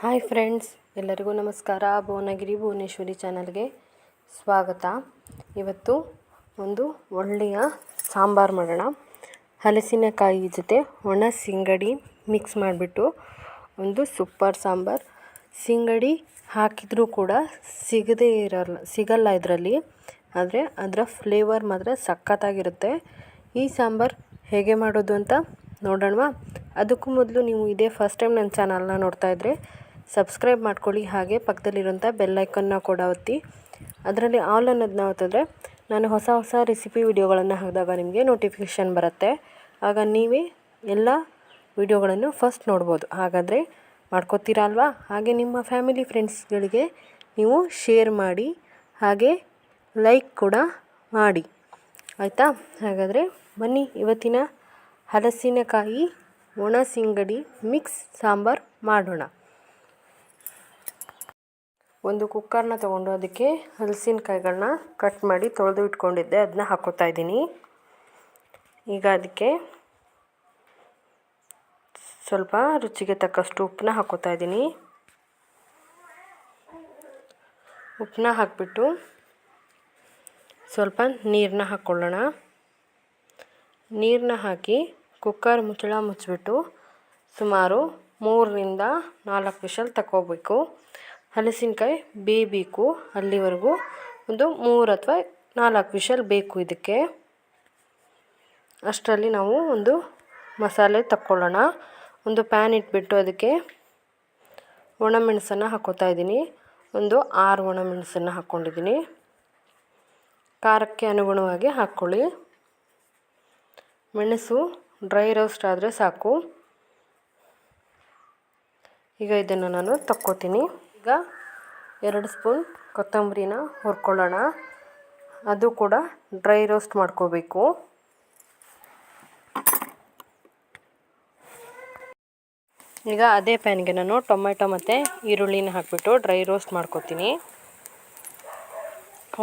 Hi friends, ಎಲ್ಲರಿಗೂ ನಮಸ್ಕಾರ. ಭುವನಗಿರಿ ಭುವನೇಶ್ವರಿ ಚಾನಲ್ಗೆ ಸ್ವಾಗತ. ಇವತ್ತು ಒಂದು ಒಳ್ಳೆಯ ಸಾಂಬಾರು ಮಾಡೋಣ. ಹಲಸಿನಕಾಯಿ ಜೊತೆ ಒಣ ಸಿಂಗಡಿ ಮಿಕ್ಸ್ ಮಾಡಿಬಿಟ್ಟು ಒಂದು ಸೂಪರ್ ಸಾಂಬಾರು. ಸಿಂಗಡಿ ಹಾಕಿದರೂ ಕೂಡ ಸಿಗದೇ ಇರಲ್ಲ, ಸಿಗಲ್ಲ ಇದರಲ್ಲಿ. ಆದರೆ ಅದರ ಫ್ಲೇವರ್ ಮಾತ್ರ ಸಖತ್ತಾಗಿರುತ್ತೆ. ಈ ಸಾಂಬಾರು ಹೇಗೆ ಮಾಡೋದು ಅಂತ ನೋಡೋಣವಾ? ಅದಕ್ಕೂ ಮೊದಲು ನೀವು ಇದೇ ಫಸ್ಟ್ ಟೈಮ್ ನನ್ನ ಚಾನಲ್ನ ನೋಡ್ತಾ ಇದ್ದರೆ ಸಬ್ಸ್ಕ್ರೈಬ್ ಮಾಡ್ಕೊಳ್ಳಿ. ಹಾಗೆ ಪಕ್ಕದಲ್ಲಿರೋಂಥ ಬೆಲ್ಲೈಕನ್ನ ಕೂಡ ಒತ್ತಿ. ಅದರಲ್ಲಿ ಆಲ್ ಅನ್ನೋದನ್ನ ಒತ್ತಿದ್ರೆ ನಾನು ಹೊಸ ಹೊಸ ರೆಸಿಪಿ ವಿಡಿಯೋಗಳನ್ನು ಹಾಕಿದಾಗ ನಿಮಗೆ ನೋಟಿಫಿಕೇಷನ್ ಬರುತ್ತೆ. ಆಗ ನೀವೇ ಎಲ್ಲ ವಿಡಿಯೋಗಳನ್ನು ಫಸ್ಟ್ ನೋಡ್ಬೋದು. ಹಾಗಾದರೆ ಮಾಡ್ಕೋತೀರಾ ಅಲ್ವಾ? ಹಾಗೆ ನಿಮ್ಮ ಫ್ಯಾಮಿಲಿ ಫ್ರೆಂಡ್ಸ್ಗಳಿಗೆ ನೀವು ಶೇರ್ ಮಾಡಿ, ಹಾಗೆ ಲೈಕ್ ಕೂಡ ಮಾಡಿ. ಆಯಿತಾ? ಹಾಗಾದರೆ ಬನ್ನಿ ಇವತ್ತಿನ ಹಲಸಿನಕಾಯಿ ಒಣ ಸಿಂಗಡಿ ಮಿಕ್ಸ್ ಸಾಂಬಾರು ಮಾಡೋಣ. ಒಂದು ಕುಕ್ಕರ್ನ ತೊಗೊಂಡು ಅದಕ್ಕೆ ಹಲಸಿನಕಾಯಿಗಳನ್ನ ಕಟ್ ಮಾಡಿ ತೊಳೆದು ಇಟ್ಕೊಂಡಿದ್ದೆ ಅದನ್ನ ಹಾಕೋತಾ ಇದ್ದೀನಿ. ಈಗ ಅದಕ್ಕೆ ಸ್ವಲ್ಪ ರುಚಿಗೆ ತಕ್ಕಷ್ಟು ಉಪ್ಪನ್ನ ಹಾಕೋತಾ ಇದ್ದೀನಿ. ಉಪ್ಪನ್ನ ಹಾಕಿಬಿಟ್ಟು ಸ್ವಲ್ಪ ನೀರನ್ನ ಹಾಕ್ಕೊಳ್ಳೋಣ ನೀರನ್ನ ಹಾಕಿ ಕುಕ್ಕರ್ ಮುಚ್ಚಳ ಮುಚ್ಚಿಬಿಟ್ಟು ಸುಮಾರು ಮೂರರಿಂದ ನಾಲ್ಕು ವಿಷಲ್ ತಗೋಬೇಕು ಹಲಸಿನಕಾಯಿ ಬೇಯಬೇಕು. ಅಲ್ಲಿವರೆಗೂ ಒಂದು ಮೂರು ಅಥವಾ ನಾಲ್ಕು ವಿಷಲ್ ಬೇಕು ಇದಕ್ಕೆ. ಅಷ್ಟರಲ್ಲಿ ನಾವು ಒಂದು ಮಸಾಲೆ ತಕ್ಕೊಳ್ಳೋಣ. ಒಂದು ಪ್ಯಾನ್ ಇಟ್ಬಿಟ್ಟು ಅದಕ್ಕೆ ಒಣಮೆಣಸನ್ನು ಹಾಕೋತಾ ಇದ್ದೀನಿ. ಒಂದು ಆರು ಒಣಮೆಣಸನ್ನು ಹಾಕ್ಕೊಂಡಿದ್ದೀನಿ. ಖಾರಕ್ಕೆ ಅನುಗುಣವಾಗಿ ಹಾಕ್ಕೊಳ್ಳಿ. ಮೆಣಸು ಡ್ರೈ ರೋಸ್ಟ್ ಆದರೆ ಸಾಕು. ಈಗ ಇದನ್ನು ನಾನು ತಕ್ಕೋತೀನಿ. ಈಗ ಎರಡು ಸ್ಪೂನ್ ಕೊತ್ತಂಬರಿನ ಹುರ್ಕೊಳ್ಳೋಣ. ಅದು ಕೂಡ ಡ್ರೈ ರೋಸ್ಟ್ ಮಾಡ್ಕೋಬೇಕು. ಈಗ ಅದೇ ಪ್ಯಾನ್ಗೆ ನಾನು ಟೊಮೆಟೊ ಮತ್ತು ಈರುಳ್ಳಿನ ಹಾಕಿಬಿಟ್ಟು ಡ್ರೈ ರೋಸ್ಟ್ ಮಾಡ್ಕೋತೀನಿ.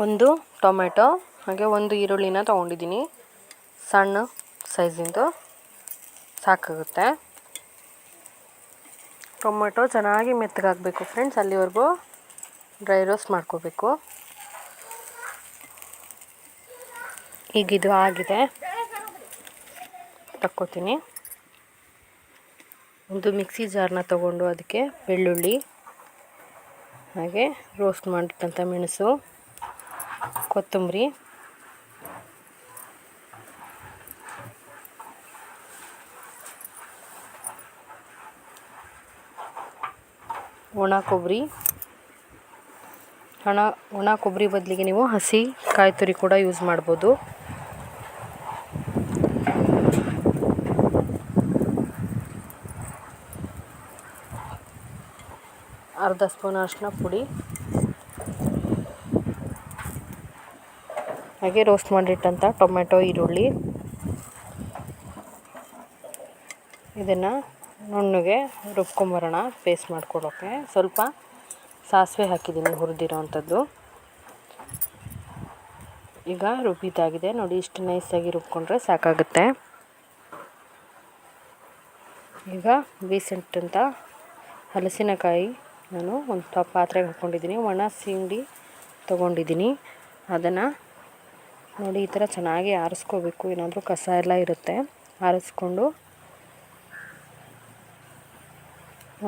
ಒಂದು ಟೊಮೆಟೊ ಹಾಗೆ ಒಂದು ಈರುಳ್ಳಿನ ತೊಗೊಂಡಿದ್ದೀನಿ. ಸಣ್ಣ ಸೈಜಿಂದು ಸಾಕಾಗುತ್ತೆ. ಟೊಮೆಟೊ ಚೆನ್ನಾಗಿ ಮೆತ್ತಗಾಗಬೇಕು ಫ್ರೆಂಡ್ಸ್ ಅಲ್ಲಿವರೆಗೂ ಡ್ರೈ ರೋಸ್ಟ್ ಮಾಡ್ಕೋಬೇಕು. ಈಗ ಇದು ಆಗಿದೆ. ತಕ್ಕೋತೀನಿ. ಒಂದು ಮಿಕ್ಸಿ ಜಾರನ್ನ ತಗೊಂಡು ಅದಕ್ಕೆ ಬೆಳ್ಳುಳ್ಳಿ, ಹಾಗೆ ರೋಸ್ಟ್ ಮಾಡಿದಂಥ ಮೆಣಸು, ಕೊತ್ತಂಬರಿ ಒಣ ಕೊಬ್ಬರಿ. ಹಣ, ಒಣ ಕೊಬ್ಬರಿ ಬದಲಿಗೆ ನೀವು ಹಸಿ ಕಾಯಿ ತುರಿ ಕೂಡ ಯೂಸ್ ಮಾಡ್ಬೋದು. ಅರ್ಧ ಸ್ಪೂನ್ ಅರಿಶಿನ ಪುಡಿ. ಹಾಗೆ ರೋಸ್ಟ್ ಮಾಡಿಟ್ಟಂಥ ಟೊಮೆಟೊ ಈರುಳ್ಳಿ. ಇದನ್ನು ನುಣ್ಣಗೆ ರುಬ್ಕೊಂಬರೋಣ ಪೇಸ್ಟ್ ಮಾಡ್ಕೊಳ್ಳೋಕ್ಕೆ ಸ್ವಲ್ಪ ಸಾಸಿವೆ ಹಾಕಿದ್ದೀನಿ ಹುರಿದಿರೋ ಅಂಥದ್ದು. ಈಗ ರುಬ್ಬಿದ್ದಾಗಿದೆ. ನೋಡಿ, ಇಷ್ಟು ನೈಸಾಗಿ ರುಬ್ಕೊಂಡ್ರೆ ಸಾಕಾಗುತ್ತೆ. ಈಗ ಬೀಸೆಂಟಂಥ ಹಲಸಿನಕಾಯಿ ನಾನು ಒಂದು ಪಾತ್ರೆಗೆ ಹಾಕ್ಕೊಂಡಿದ್ದೀನಿ ಒಣ ಸಿಂಡಿ ತೊಗೊಂಡಿದ್ದೀನಿ. ಅದನ್ನು ನೋಡಿ, ಈ ಥರ ಚೆನ್ನಾಗಿ ಆರಿಸ್ಕೋಬೇಕು. ಏನಾದರೂ ಕಸ ಎಲ್ಲ ಇರುತ್ತೆ. ಆರಿಸ್ಕೊಂಡು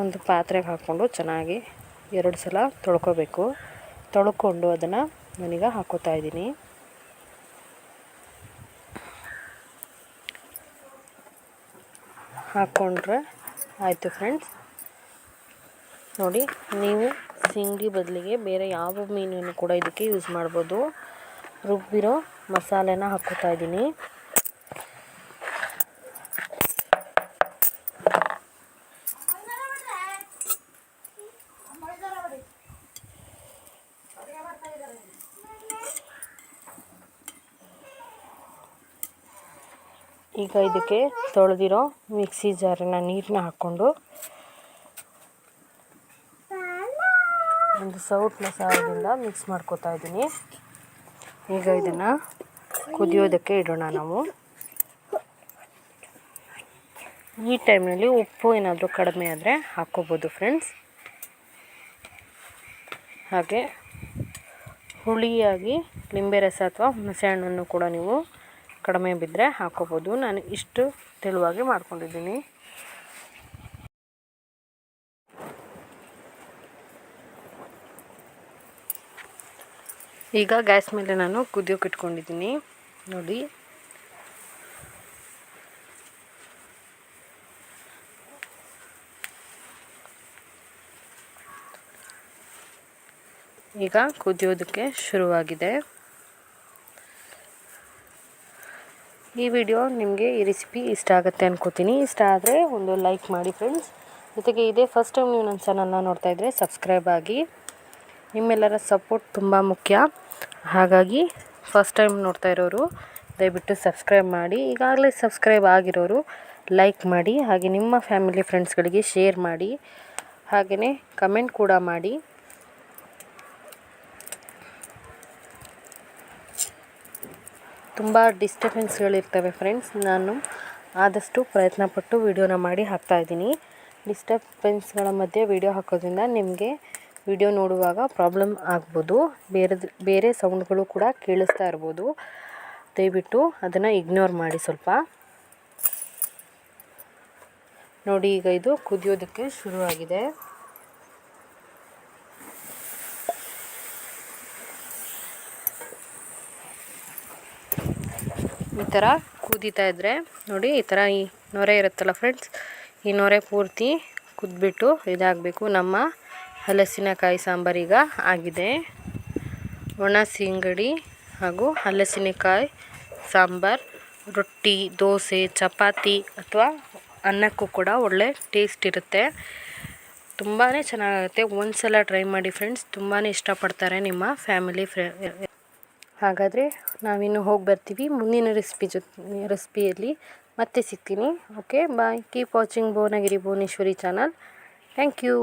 ಒಂದು ಪಾತ್ರೆಗೆ ಹಾಕ್ಕೊಂಡು ಚೆನ್ನಾಗಿ ಎರಡು ಸಲ ತೊಳ್ಕೊಬೇಕು. ತೊಳ್ಕೊಂಡು ಅದನ್ನು ನಾನೀಗ ಹಾಕೋತಾ ಇದ್ದೀನಿ. ಹಾಕ್ಕೊಂಡ್ರೆ ಆಯಿತು ಫ್ರೆಂಡ್ಸ್. ನೋಡಿ, ನೀವು ಸಿಂಗಡಿ ಬದಲಿಗೆ ಬೇರೆ ಯಾವ ಮೀನನ್ನು ಕೂಡ ಇದಕ್ಕೆ ಯೂಸ್ ಮಾಡ್ಬೋದು. ರುಬ್ಬಿರೋ ಮಸಾಲೆನ ಹಾಕ್ಕೋತಾ ಇದ್ದೀನಿ. ಈಗ ಇದಕ್ಕೆ ತೊಳೆದಿರೋ ಮಿಕ್ಸಿ ಜಾರನ್ನ ನೀರನ್ನ ಹಾಕ್ಕೊಂಡು ಒಂದು ಸೌಟ್ನ ಸಹಾಯದಿಂದ ಮಿಕ್ಸ್ ಮಾಡ್ಕೋತಾ ಇದ್ದೀನಿ. ಈಗ ಇದನ್ನು ಕುದಿಯೋದಕ್ಕೆ ಇಡೋಣ ನಾವು. ಈ ಟೈಮ್ನಲ್ಲಿ ಉಪ್ಪು ಏನಾದರೂ ಕಡಿಮೆ ಆದರೆ ಹಾಕ್ಕೋಬೋದು ಫ್ರೆಂಡ್ಸ್. ಹಾಗೆ ಹುಳಿಯಾಗಿ ಲಿಂಬೆ ರಸ ಅಥವಾ ಹುಣಸೆಹಣ್ಣನ್ನು ಕೂಡ ನೀವು ಕಡಿಮೆ ಬಿದ್ದರೆ ಹಾಕೋಬೋದು. ನಾನು ಇಷ್ಟು ತೆಳುವಾಗಿ ಮಾಡ್ಕೊಂಡಿದ್ದೀನಿ. ಈಗ ಗ್ಯಾಸ್ ಮೇಲೆ ನಾನು ಕುದಿಯೋಕೆ ಇಟ್ಕೊಂಡಿದ್ದೀನಿ. ನೋಡಿ. ಈಗ ಕುದಿಯೋದಕ್ಕೆ ಶುರುವಾಗಿದೆ. ಈ ವಿಡಿಯೋ ನಿಮಗೆ ಈ ರೆಸಿಪಿ ಇಷ್ಟ ಆಗುತ್ತೆ ಅನ್ಕೋತೀನಿ. ಇಷ್ಟ ಆದರೆ ಒಂದು ಲೈಕ್ ಮಾಡಿ ಫ್ರೆಂಡ್ಸ್ ಜೊತೆಗೆ ಇದೇ ಫಸ್ಟ್ ಟೈಮ್ ನೀವು ನನ್ನ ಚಾನಲ್ನ ನೋಡ್ತಾ ಇದ್ದರೆ ಸಬ್ಸ್ಕ್ರೈಬ್ ಆಗಿ. ನಿಮ್ಮೆಲ್ಲರ ಸಪೋರ್ಟ್ ತುಂಬ ಮುಖ್ಯ. ಹಾಗಾಗಿ ಫಸ್ಟ್ ಟೈಮ್ ನೋಡ್ತಾ ಇರೋರು ದಯವಿಟ್ಟು ಸಬ್ಸ್ಕ್ರೈಬ್ ಮಾಡಿ. ಈಗಾಗಲೇ ಸಬ್ಸ್ಕ್ರೈಬ್ ಆಗಿರೋರು ಲೈಕ್ ಮಾಡಿ. ಹಾಗೆ ನಿಮ್ಮ ಫ್ಯಾಮಿಲಿ ಫ್ರೆಂಡ್ಸ್ಗಳಿಗೆ ಶೇರ್ ಮಾಡಿ. ಹಾಗೆಯೇ ಕಮೆಂಟ್ ಕೂಡ ಮಾಡಿ. ತುಂಬ ಡಿಸ್ಟರ್ಬೆನ್ಸ್ಗಳಿರ್ತವೆ ಫ್ರೆಂಡ್ಸ್ ನಾನು ಆದಷ್ಟು ಪ್ರಯತ್ನಪಟ್ಟು ವಿಡಿಯೋನ ಮಾಡಿ ಹಾಕ್ತಾಯಿದ್ದೀನಿ ಡಿಸ್ಟರ್ಬೆನ್ಸ್ಗಳ ಮಧ್ಯೆ ವಿಡಿಯೋ ಹಾಕೋದ್ರಿಂದ ನಿಮಗೆ ವಿಡಿಯೋ ನೋಡುವಾಗ ಪ್ರಾಬ್ಲಮ್ ಆಗ್ಬೋದು. ಬೇರೆ ಬೇರೆ ಸೌಂಡ್ಗಳು ಕೂಡ ಕೇಳಿಸ್ತಾ ಇರ್ಬೋದು. ದಯವಿಟ್ಟು ಅದನ್ನು ಇಗ್ನೋರ್ ಮಾಡಿ ಸ್ವಲ್ಪ. ನೋಡಿ ಈಗ ಇದು ಕುದಿಯೋದಕ್ಕೆ ಶುರುವಾಗಿದೆ. ಥರ ಕುದೀತಾ ಇದ್ದರೆ ನೋಡಿ, ಈ ಥರ ಈ ನೊರೆ ಇರುತ್ತಲ್ಲ ಫ್ರೆಂಡ್ಸ್ ಈ ನೊರೆ ಪೂರ್ತಿ ಕುದ್ಬಿಟ್ಟು ಇದಾಗಬೇಕು. ನಮ್ಮ ಹಲಸಿನಕಾಯಿ ಸಾಂಬಾರೀಗ ಆಗಿದೆ. ಒಣ ಸಿಂಗಡಿ ಹಾಗೂ ಹಲಸಿನಕಾಯಿ ಸಾಂಬಾರು, ರೊಟ್ಟಿ, ದೋಸೆ, ಚಪಾತಿ ಅಥವಾ ಅನ್ನಕ್ಕೂ ಕೂಡ ಒಳ್ಳೆ ಟೇಸ್ಟ್ ಇರುತ್ತೆ. ತುಂಬಾ ಚೆನ್ನಾಗಿರುತ್ತೆ ಒಂದು ಸಲ ಟ್ರೈ ಮಾಡಿ ಫ್ರೆಂಡ್ಸ್ ತುಂಬಾ ಇಷ್ಟಪಡ್ತಾರೆ ನಿಮ್ಮ ಫ್ಯಾಮಿಲಿ ಫ್ರೆ ಹಾಗಾದರೆ ನಾವಿನ್ನು ಹೋಗಿ ಬರ್ತೀವಿ ಮುಂದಿನ ರೆಸಿಪಿ ಜೊತೆ ರೆಸಿಪಿಯಲ್ಲಿ ಮತ್ತೆ ಸಿಗ್ತೀನಿ. Okay bye keep watching Bhuvanagiri Bhuvaneshwari channel thank you